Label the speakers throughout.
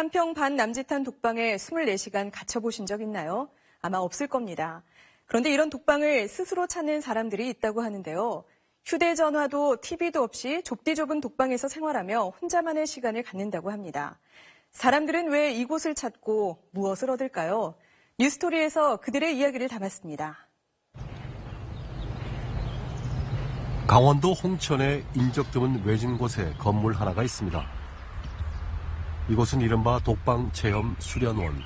Speaker 1: 한평 반 남짓한 독방에 24시간 갇혀보신 적 있나요? 아마 없을 겁니다. 그런데 이런 독방을 스스로 찾는 사람들이 있다고 하는데요. 휴대전화도 TV도 없이 좁디 좁은 독방에서 생활하며 혼자만의 시간을 갖는다고 합니다. 사람들은 왜 이곳을 찾고 무엇을 얻을까요? 뉴스토리에서 그들의 이야기를 담았습니다.
Speaker 2: 강원도 홍천에 인적 드문 외진 곳에 건물 하나가 있습니다. 이곳은 이른바 독방 체험 수련원.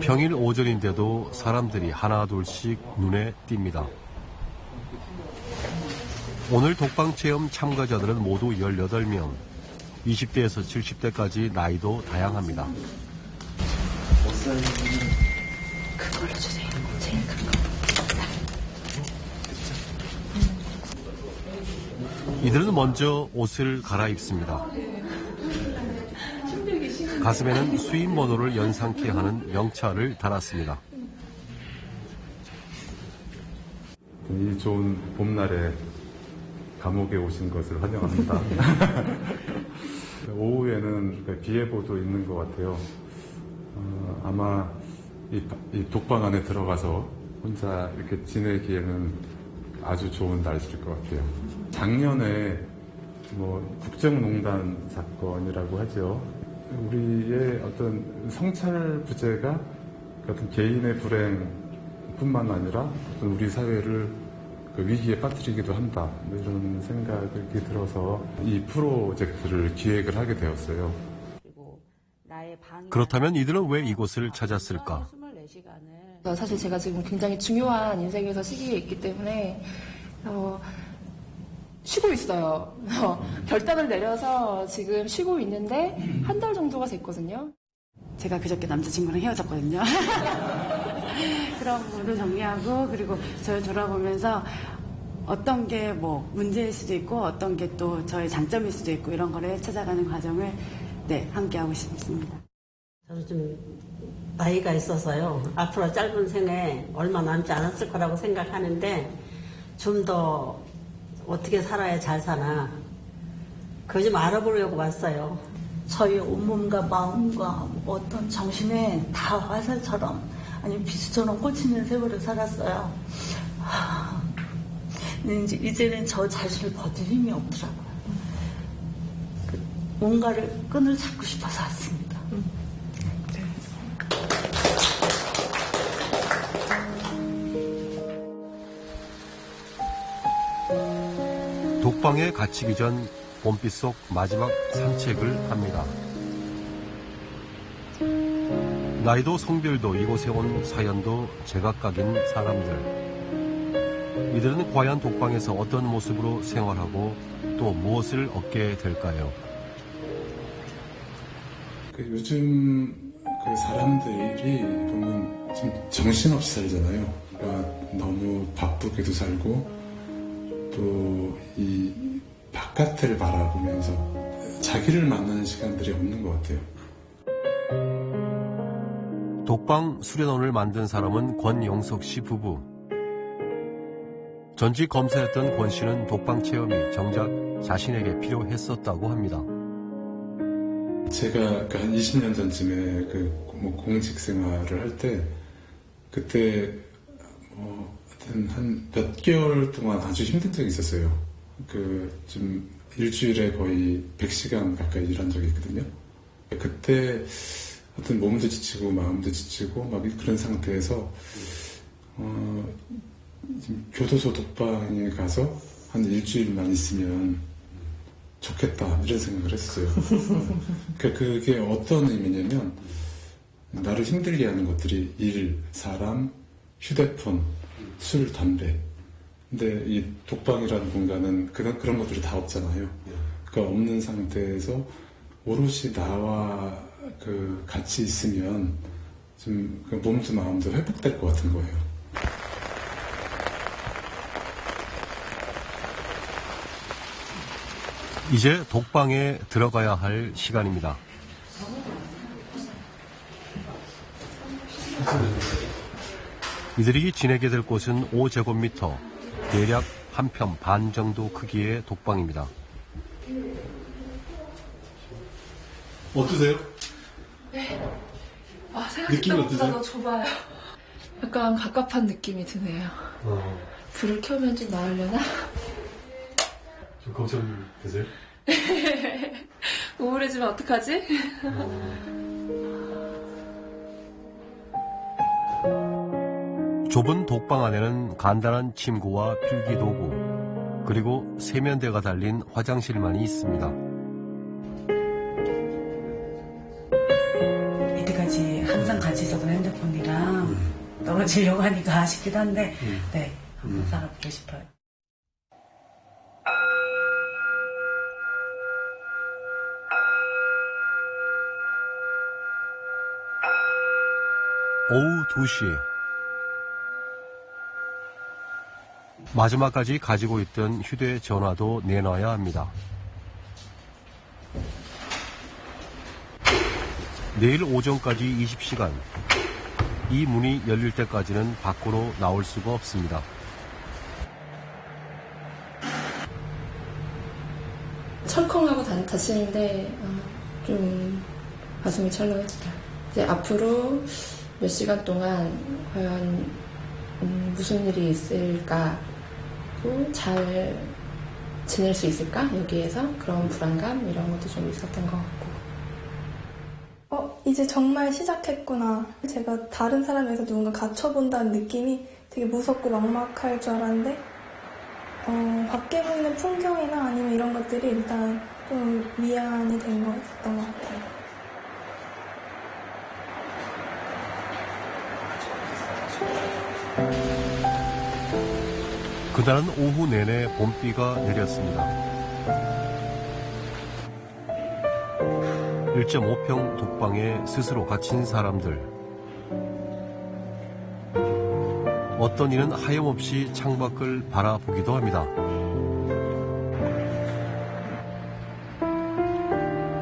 Speaker 2: 평일 오전인데도 사람들이 하나둘씩 눈에 띕니다. 오늘 독방 체험 참가자들은 모두 18명. 20대에서 70대까지 나이도 다양합니다. 이들은 먼저 옷을 갈아입습니다. 가슴에는 수입 번호를 연상케 하는 명찰을 달았습니다.
Speaker 3: 이 좋은 봄날에 감옥에 오신 것을 환영합니다. 오후에는 비 예보도 있는 것 같아요. 어, 아마 이, 이 독방 안에 들어가서 혼자 이렇게 지내기에는 아주 좋은 날씨일 것 같아요. 작년에 뭐 국정농단 사건이라고 하죠. 우리의 어떤 성찰 부재가 어떤 개인의 불행뿐만 아니라 어떤 우리 사회를 그 위기에 빠뜨리기도 한다 뭐 이런 생각이 들어서 이 프로젝트를 기획을 하게 되었어요.
Speaker 2: 그렇다면 이들은 왜 이곳을 찾았을까?
Speaker 4: 사실 제가 지금 굉장히 중요한 인생에서 시기에 있기 때문에 어, 쉬고 있어요. 어, 결단을 내려서 지금 쉬고 있는데 한 달 정도가 됐거든요.
Speaker 5: 제가 그저께 남자친구랑 헤어졌거든요. 그런 부분도 정리하고 그리고 저를 돌아보면서 어떤 게 뭐 문제일 수도 있고 어떤 게 또 저의 장점일 수도 있고 이런 거를 찾아가는 과정을 네 함께 하고 싶습니다.
Speaker 6: 저도 좀 나이가 있어서요. 앞으로 짧은 생에 얼마 남지 않았을 거라고 생각하는데 좀더 어떻게 살아야 잘 사나 그거 좀 알아보려고 왔어요.
Speaker 7: 저희 온몸과 마음과 어떤 정신에 다 화살처럼 아니 비수처럼 꽂히는 세월을 살았어요. 이제 이제는 저 자신을 버틸 힘이 없더라고요. 그 뭔가를 끈을 잡고 싶어서 왔습니다.
Speaker 2: 독방에 갇히기 전 봄빛 속 마지막 산책을 합니다. 나이도 성별도 이곳에 온 사연도 제각각인 사람들. 이들은 과연 독방에서 어떤 모습으로 생활하고 또 무엇을 얻게 될까요?
Speaker 3: 그 요즘 그 사람들이 보면 좀 정신없이 살잖아요. 그러니까 너무 바쁘게도 살고 또 이 바깥을 바라보면서 자기를 만나는 시간들이 없는 것 같아요.
Speaker 2: 독방 수련원을 만든 사람은 권영석 씨 부부. 전직 검사였던 권 씨는 독방 체험이 정작 자신에게 필요했었다고 합니다.
Speaker 3: 제가 그한 20년 전쯤에 그뭐 공직 생활을 할 때 그때 뭐 하여튼 한몇 개월 동안 아주 힘든 적이 있었어요. 그 좀 일주일에 거의 100시간 가까이 일한 적이 있거든요. 그때 하여튼 몸도 지치고 마음도 지치고 막 그런 상태에서 어, 교도소 독방에 가서 한 일주일만 있으면 좋겠다 이런 생각을 했어요. 그 그게 어떤 의미냐면 나를 힘들게 하는 것들이 일, 사람, 휴대폰, 술, 담배. 근데 이 독방이라는 공간은 그런 그런 것들이 다 없잖아요. 그러니까 없는 상태에서 오롯이 나와 그 같이 있으면 좀 그 몸도 마음도 회복될 것 같은 거예요.
Speaker 2: 이제 독방에 들어가야 할 시간입니다. 이들이 지내게 될 곳은 5제곱미터, 대략 한 편 반 정도 크기의 독방입니다.
Speaker 3: 어떠세요?
Speaker 4: 아,
Speaker 3: 느낌이
Speaker 4: 생각했던
Speaker 3: 어떠세요?
Speaker 4: 것보다 더 좁아요. 약간 갑갑한 느낌이 드네요.
Speaker 2: 어,
Speaker 4: 불을 켜면 좀 나으려나?
Speaker 2: 좀 걱정되세요?
Speaker 4: 우울해지면 어떡하지?
Speaker 2: 좁은 독방 안에는 간단한 침구와 필기 도구, 그리고 세면대가 달린 화장실만이 있습니다.
Speaker 5: 이때까지 항상 같이 있었던 핸드폰이랑 떨어지려고 하니까 아쉽기도 한데, 네, 한번 살아보고 싶어요.
Speaker 2: 오후 2시. 마지막까지 가지고 있던 휴대전화도 내놔야 합니다. 내일 오전까지 20시간. 이 문이 열릴 때까지는 밖으로 나올 수가 없습니다.
Speaker 4: 철컹하고 다, 다치는데 아, 좀 가슴이 철렁했어요. 이제 앞으로 몇 시간 동안 과연 음, 무슨 일이 있을까, 또 잘 지낼 수 있을까 여기에서 그런 불안감 이런 것도 좀 있었던 것 같고.
Speaker 8: 어, 이제 정말 시작했구나. 제가 다른 사람에서 누군가 갇혀본다는 느낌이 되게 무섭고 막막할 줄 알았는데, 어, 밖에 보이는 풍경이나 아니면 이런 것들이 일단 좀 위안이 된 것 같아요.
Speaker 2: 그날은 오후 내내 봄비가 내렸습니다. 1.5평 독방에 스스로 갇힌 사람들. 어떤 이는 하염없이 창밖을 바라보기도 합니다.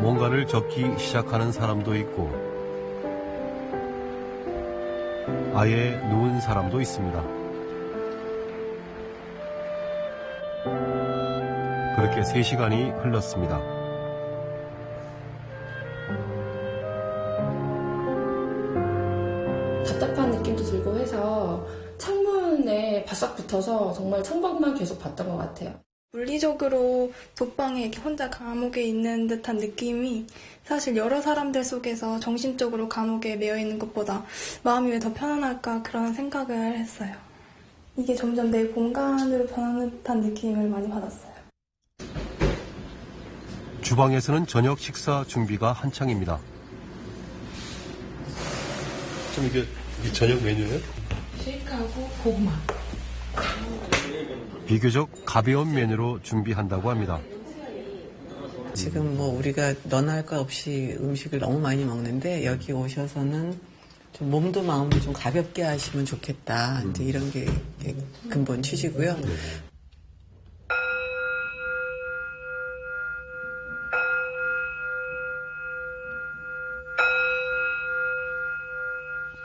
Speaker 2: 뭔가를 적기 시작하는 사람도 있고, 아예 누운 사람도 있습니다. 그렇게 3시간이 흘렀습니다.
Speaker 4: 답답한 느낌도 들고 해서 창문에 바싹 붙어서 정말 창밖만 계속 봤던 것 같아요.
Speaker 8: 물리적으로 독방에 이렇게 혼자 감옥에 있는 듯한 느낌이 사실 여러 사람들 속에서 정신적으로 감옥에 매여 있는 것보다 마음이 왜 더 편안할까 그런 생각을 했어요. 이게 점점 내 공간으로 변하는 듯한 느낌을 많이 받았어요.
Speaker 2: 주방에서는 저녁 식사 준비가 한창입니다. 좀 이게, 이게 저녁 메뉴예요?
Speaker 4: 쉐이크하고 고구마.
Speaker 2: 비교적 가벼운 메뉴로 준비한다고 합니다.
Speaker 9: 지금 뭐 우리가 너나 할거 없이 음식을 너무 많이 먹는데 여기 오셔서는 좀 몸도 마음도 좀 가볍게 하시면 좋겠다. 이제 이런 게 근본 취지고요.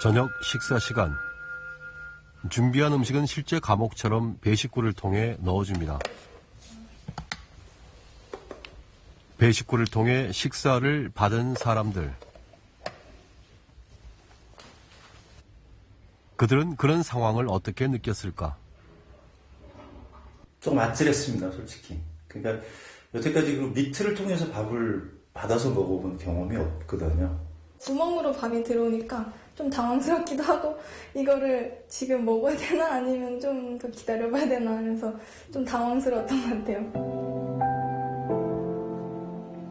Speaker 2: 저녁 식사 시간. 준비한 음식은 실제 감옥처럼 배식구를 통해 넣어줍니다. 배식구를 통해 식사를 받은 사람들. 그들은 그런 상황을 어떻게 느꼈을까?
Speaker 10: 조금 아찔했습니다, 솔직히. 그러니까 여태까지 그 미트를 통해서 밥을 받아서 먹어본 경험이 없거든요.
Speaker 8: 구멍으로 밥이 들어오니까 좀 당황스럽기도 하고 이거를 지금 먹어야 되나 아니면 좀 더 기다려봐야 되나 그래서 좀 당황스러웠던 것 같아요.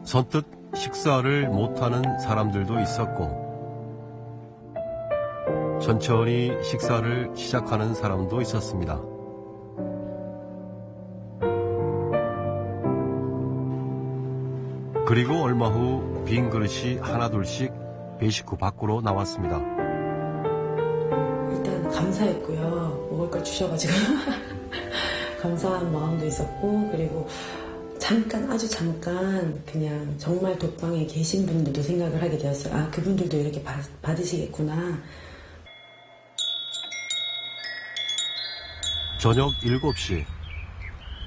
Speaker 2: 선뜻 식사를 못하는 사람들도 있었고, 천천히 식사를 시작하는 사람도 있었습니다. 그리고 얼마 후 빈 그릇이 하나둘씩 배식 후 밖으로 나왔습니다.
Speaker 11: 감사했고요. 먹을 걸 주셔가지고 감사한 마음도 있었고 그리고 잠깐 아주 잠깐 그냥 정말 독방에 계신 분들도 생각을 하게 되었어요. 아 그분들도 이렇게 받, 받으시겠구나.
Speaker 2: 저녁 7시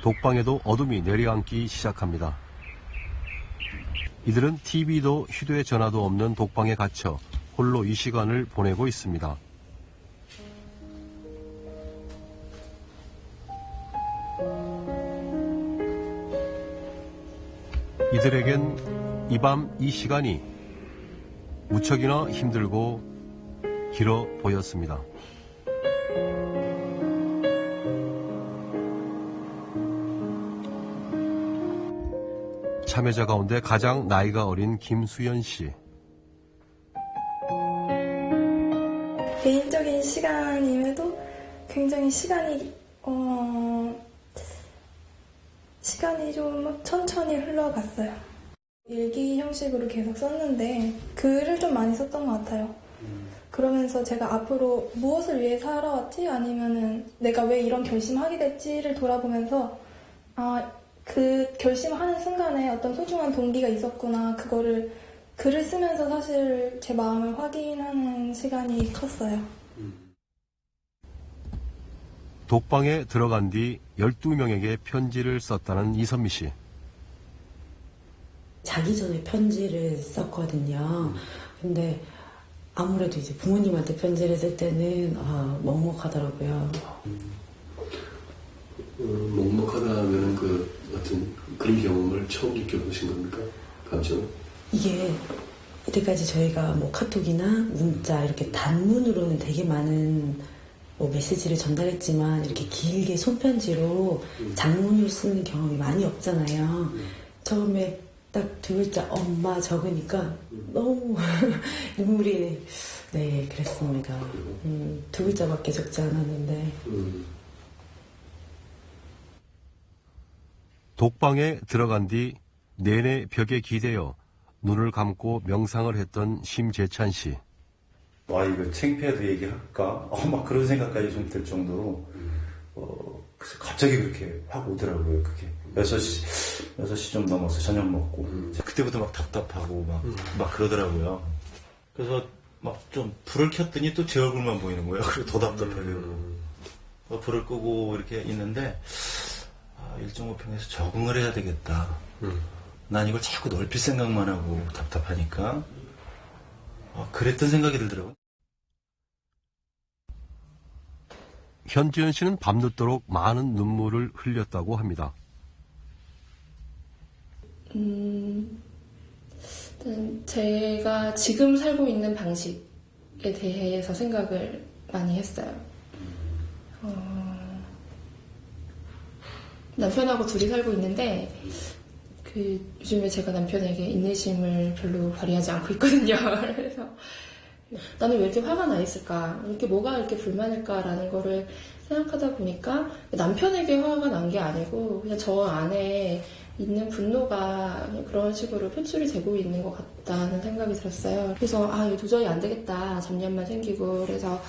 Speaker 2: 독방에도 어둠이 내려앉기 시작합니다. 이들은 TV도 휴대 전화도 없는 독방에 갇혀 홀로 이 시간을 보내고 있습니다. 이들에겐 이 밤 이 시간이 무척이나 힘들고 길어 보였습니다. 참여자 가운데 가장 나이가 어린 김수연 씨.
Speaker 8: 개인적인 시간임에도 굉장히 시간이 어 시간이 좀 천천히 흘러갔어요. 일기 형식으로 계속 썼는데 글을 좀 많이 썼던 것 같아요. 그러면서 제가 앞으로 무엇을 위해 살아왔지 아니면은 내가 왜 이런 결심하게 됐지를 돌아보면서 아 그 결심하는 순간에 어떤 소중한 동기가 있었구나 그거를 글을 쓰면서 사실 제 마음을 확인하는 시간이 컸어요.
Speaker 2: 독방에 들어간 뒤 12명에게 편지를 썼다는 이선미 씨.
Speaker 11: 자기 전에 편지를 썼거든요. 근데 아무래도 이제 부모님한테 편지를 쓸 때는 아, 먹먹하더라고요.
Speaker 12: 어, 먹먹하다면 그 어떤 그런 경험을 처음 느껴보신 겁니까? 감정을?
Speaker 11: 이게 이때까지 저희가 뭐 카톡이나 문자 이렇게 단문으로는 되게 많은 뭐 메시지를 전달했지만 이렇게 길게 손편지로 장문을 쓰는 경험이 많이 없잖아요. 처음에 딱 두 글자 엄마 적으니까 너무 눈물이 네 그랬습니다. 음, 두 글자밖에 적지 않았는데
Speaker 2: 독방에 들어간 뒤 내내 벽에 기대어 눈을 감고 명상을 했던 심재찬 씨.
Speaker 10: 와 이거 창피해도 얘기할까? 어, 막 그런 생각까지 좀 들 정도로 어, 그래서 갑자기 그렇게 확 오더라고요 그게. 6시 6시 좀 넘어서 저녁 먹고. 그때부터 막 답답하고 막, 막 그러더라고요. 그래서 막 좀 불을 켰더니 또 제 얼굴만 보이는 거예요. 그리고 더 답답해요 어, 불을 끄고 이렇게 있는데 아, 1.5평에서 적응을 해야 되겠다. 난 이걸 자꾸 넓힐 생각만 하고 답답하니까. 아, 그랬던 생각이 들더라고요
Speaker 2: 현지연 씨는 밤늦도록 많은 눈물을 흘렸다고 합니다.
Speaker 4: 음, 제가 지금 살고 있는 방식에 대해서 생각을 많이 했어요. 어, 남편하고 둘이 살고 있는데, 그, 요즘에 제가 남편에게 인내심을 별로 발휘하지 않고 있거든요. 그래서, 나는 왜 이렇게 화가 나 있을까? 이렇게 뭐가 이렇게 불만일까라는 거를 생각하다 보니까 남편에게 화가 난 게 아니고 그냥 저 안에 있는 분노가 그런 식으로 표출이 되고 있는 것 같다는 생각이 들었어요. 그래서 아, 도저히 안 되겠다. 잡념만 생기고 그래서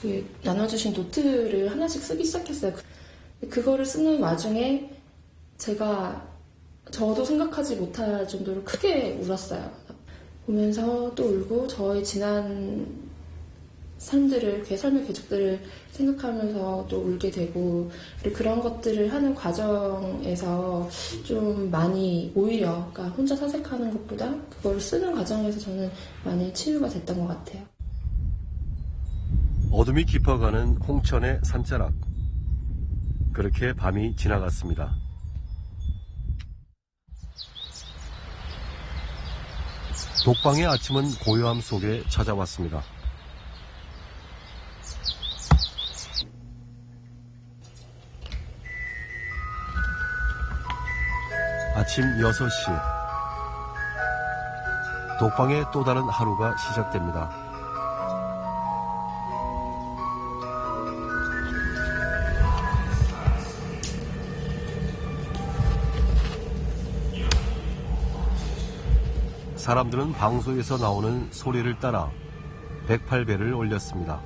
Speaker 4: 그 나눠주신 노트를 하나씩 쓰기 시작했어요. 그- 그거를 쓰는 와중에 제가 저도 생각하지 못할 정도로 크게 울었어요. 보면서 또 울고 저의 지난 삶들을, 그 삶의 궤적들을 생각하면서 또 울게 되고, 그런 것들을 하는 과정에서 좀 많이 오히려, 그러니까 혼자 사색하는 것보다 그걸 쓰는 과정에서 저는 많이 치유가 됐던 것 같아요.
Speaker 2: 어둠이 깊어가는 홍천의 산자락. 그렇게 밤이 지나갔습니다. 독방의 아침은 고요함 속에 찾아왔습니다. 아침 6시. 독방의 또 다른 하루가 시작됩니다. 사람들은 방송에서 나오는 소리를 따라 108배를 올렸습니다.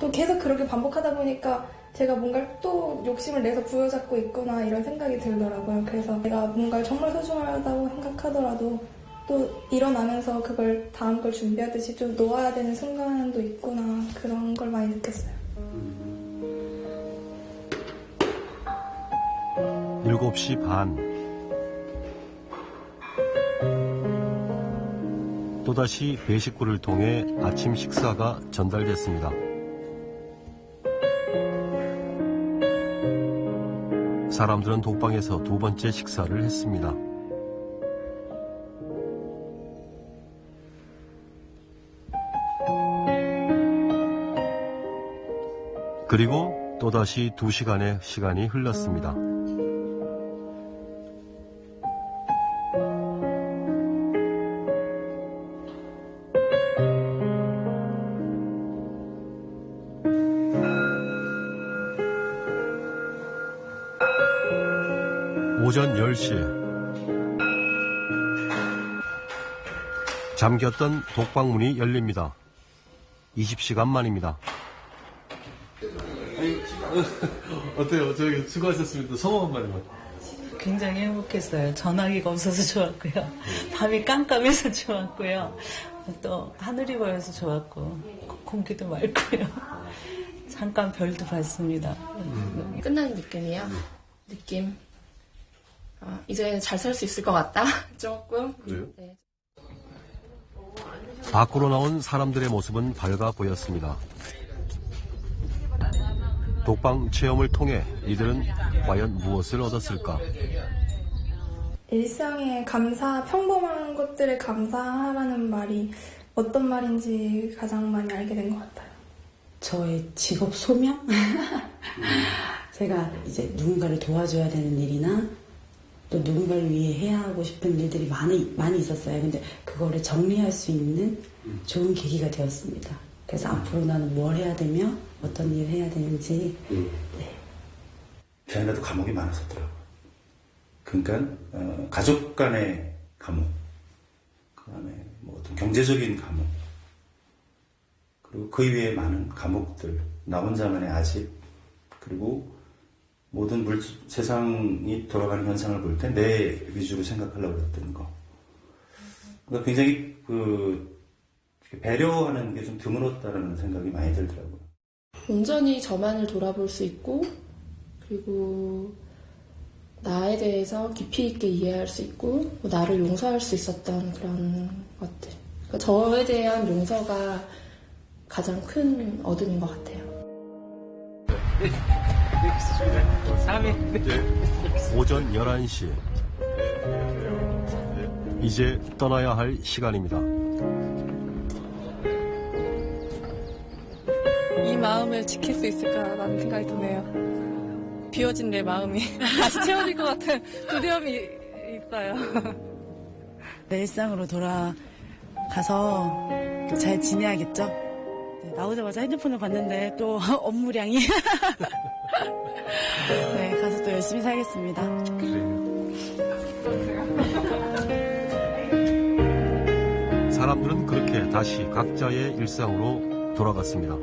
Speaker 8: 또 계속 그렇게 반복하다 보니까 제가 뭔가를 또 욕심을 내서 부여잡고 있거나 이런 생각이 들더라고요. 그래서 내가 뭔가를 정말 소중하다고 생각하더라도 또 일어나면서 그걸 다음 걸 준비하듯이 좀 놓아야 되는 순간도 있구나 그런 걸 많이 느꼈어요.
Speaker 2: 7시 반. 또다시 배식구를 통해 아침 식사가 전달됐습니다. 사람들은 독방에서 두 번째 식사를 했습니다. 그리고 또다시 두 시간의 시간이 흘렀습니다. 오전 10시 잠겼던 독방문이 열립니다. 20시간 만입니다.
Speaker 13: 어때요? 저기 수고하셨습니다. 성함 한 마디만.
Speaker 14: 굉장히 행복했어요. 전화기가 없어서 좋았고요. 밤이 깜깜해서 좋았고요. 또 하늘이 보여서 좋았고 고- 공기도 맑고요. 잠깐 별도 봤습니다.
Speaker 4: 끝나는 느낌이요. 느낌. 아, 이제 잘 살 수 있을 것 같다. 조금.
Speaker 13: 그래요?
Speaker 4: 네.
Speaker 2: 밖으로 나온 사람들의 모습은 밝아 보였습니다. 독방 체험을 통해 이들은 과연 무엇을 얻었을까?
Speaker 8: 일상에 감사, 평범한 것들에 감사하라는 말이 어떤 말인지 가장 많이 알게 된 것 같아요.
Speaker 11: 저의 직업 소명? 제가 이제 누군가를 도와줘야 되는 일이나 또 누군가를 위해 해야 하고 싶은 일들이 많이, 많이 있었어요. 근데 그거를 정리할 수 있는 좋은 계기가 되었습니다. 그래서 앞으로 나는 뭘 해야 되며 어떤 일을 해야 되는지
Speaker 10: 제 안에도 감옥이 많았었더라고요. 그러니까 어, 가족 간의 감옥, 그 다음에 뭐 어떤 경제적인 감옥, 그리고 그 이외에 많은 감옥들, 나 혼자만의 아집, 그리고 모든 물, 세상이 돌아가는 현상을 볼 때 내 위주로 생각하려고 했던 거. 그러니까 굉장히 그 배려하는 게 좀 드물었다라는 생각이 많이 들더라고요.
Speaker 4: 온전히 저만을 돌아볼 수 있고, 그리고 나에 대해서 깊이 있게 이해할 수 있고, 뭐 나를 용서할 수 있었던 그런 것들. 그러니까 저에 대한 용서가 가장 큰 얻음인 것 같아요.
Speaker 2: 오전 11시. 이제 떠나야 할 시간입니다.
Speaker 15: 이 마음을 지킬 수 있을까라는 생각이 드네요. 비워진 내 마음이 다시 채워질 것 같은 두려움이 있어요.
Speaker 11: 내 일상으로 돌아가서 잘 지내야겠죠? 네, 나오자마자 핸드폰을 봤는데 또 업무량이 네, 가서 또 열심히 살겠습니다.
Speaker 2: 사람들은 그렇게 다시 각자의 일상으로 돌아갔습니다.